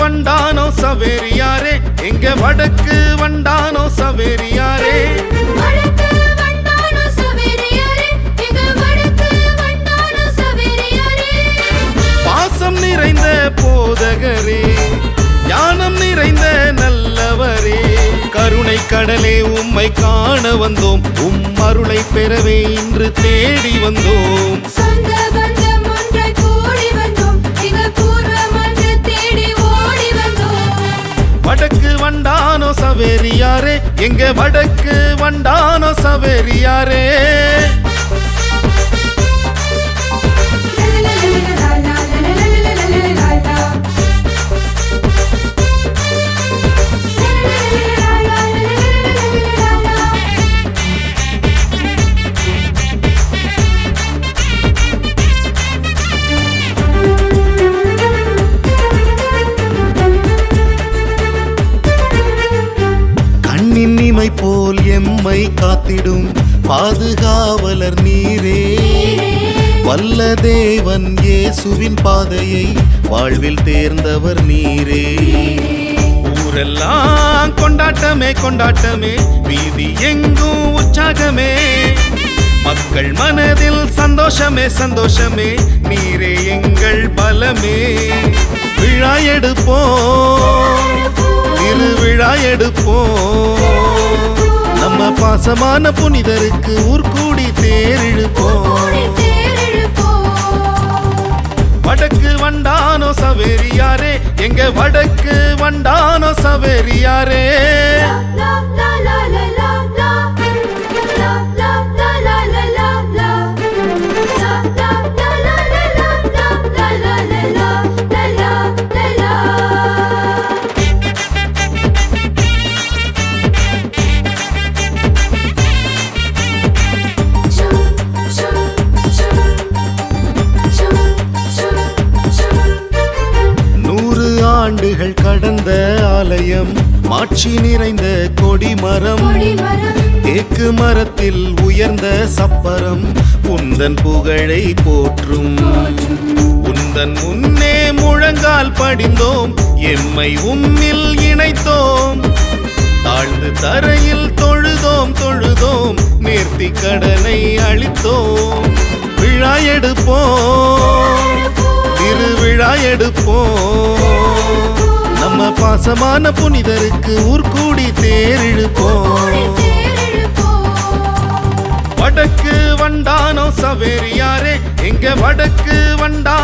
வண்டானோ சவேரியாரே? எங்க வடக்கு வண்டானோ சவேரியாரே? பாசம் நிறைந்த போதகரே ஞானம் நிறைந்த நல்லவரே கருணை கடலே உம்மை காண வந்தோம். உம் அருளை பெறவே இன்று தேடி வந்தோம். எங்க வடக்கு வண்டான சவேரியாரே. கண்ணின் போல் எம்மை காத்திடும் பாதுகாவலர் நீரே. வல்ல தேவன் இயேசுவின் பாதையை வாழ்வில் தேர்ந்தவர் நீரே. ஊரெல்லாம் கொண்டாட்டமே கொண்டாட்டமே வீதி எங்கும் உற்சாகமே. மக்கள் மனதில் சந்தோஷமே சந்தோஷமே நீரே எங்கள் பலமே. விழா எடுப்போம். திருவிழா எடுப்போம். நம்ம பாசமான புனிதருக்கு ஊர்கூடி தேரிழுப்போம். வடக்கு வண்டானோ சவேரியாரே எங்க வடக்கு வண்டானோ சவேரியாரே. ஆண்டுகள் கடந்த ஆலயம் மாட்சி நிறைந்த கொடிமரம் கொடிமரம் தேக்கு மரத்தில் உயர்ந்த சப்பரம் உந்தன் புகழை போற்றும். உந்தன் முன்னே முழங்கால் படிந்தோம் எம்மை உம்மில் இணைத்தோம். தாழ்ந்து தரையில் தொழுதோம் தொழுதோம் நேர்த்தி கடனை அளித்தோம். விழா எடுப்போம். திருவிழா எடுப்போம். நம்ம பாசமான புனிதருக்கு ஊர்கூடி தேரிழுப்போம். வடக்கு வண்டானோ சவேரியாரே எங்க வடக்கு வண்டா